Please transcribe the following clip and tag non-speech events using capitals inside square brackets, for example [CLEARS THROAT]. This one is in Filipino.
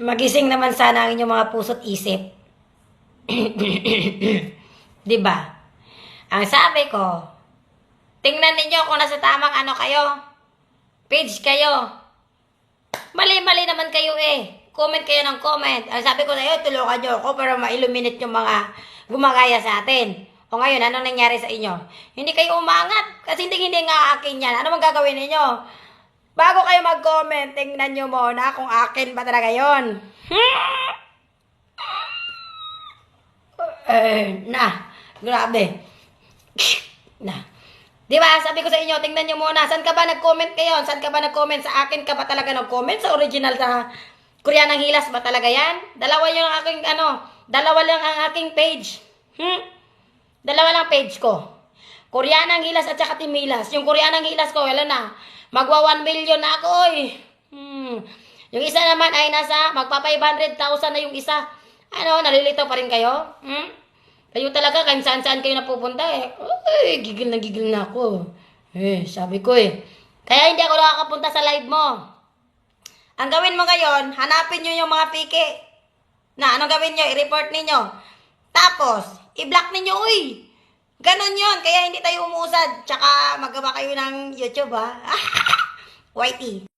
Magising naman sana ang inyong mga puso't isip. [CLEARS THROAT] 'Di ba? Ang sabi ko, tingnan ninyo kung nasa tamang ano kayo. Page kayo. Mali-mali naman kayo eh. Comment kayo ng comment. Ang sabi ko na yun, tulungan nyo ako para ma-illuminate yung mga gumagaya sa atin. O ngayon, ano nangyari sa inyo? Hindi kayo umangat kasi hindi hindi nga akin yan. Ano mang gagawin ninyo? Bago kayo mag-comment, tingnan nyo muna kung akin ba talaga yon. [LAUGHS] Eh, na. Grabe. [LAUGHS] na. Di ba? Sabi ko sa inyo, tingnan nyo muna. Saan ka ba nag-comment kayo? Saan ka ba nag-comment? Sa akin ka ba talaga nag-comment? Sa original sa Korean ng Hilas ba talaga yan? Dalawa yung aking, ano, dalawa lang ang aking page. Hmm? Dalawa lang page ko. Korean ng Hilas at saka Timilas. Yung Korean ng Hilas ko, wala na. Magwa 1 million na ako, oy. Hmm. Yung isa naman ay nasa, magpa 500,000 na yung isa. Ano, nalilito pa rin kayo? Hmm? Kayo talaga, kahit saan-saan kayo napupunta eh. Ay, gigil na gigil na ako. Eh, sabi ko eh. Kaya hindi ako nakakapunta sa live mo. Ang gawin mo ngayon, hanapin nyo yung mga piki. Na, anong gawin nyo? I-report ninyo. Tapos, i-block ninyo, uy. Ganon yon Kaya hindi tayo umuusad. Tsaka, magawa kayo ng YouTube, ha? [LAUGHS] Whitey.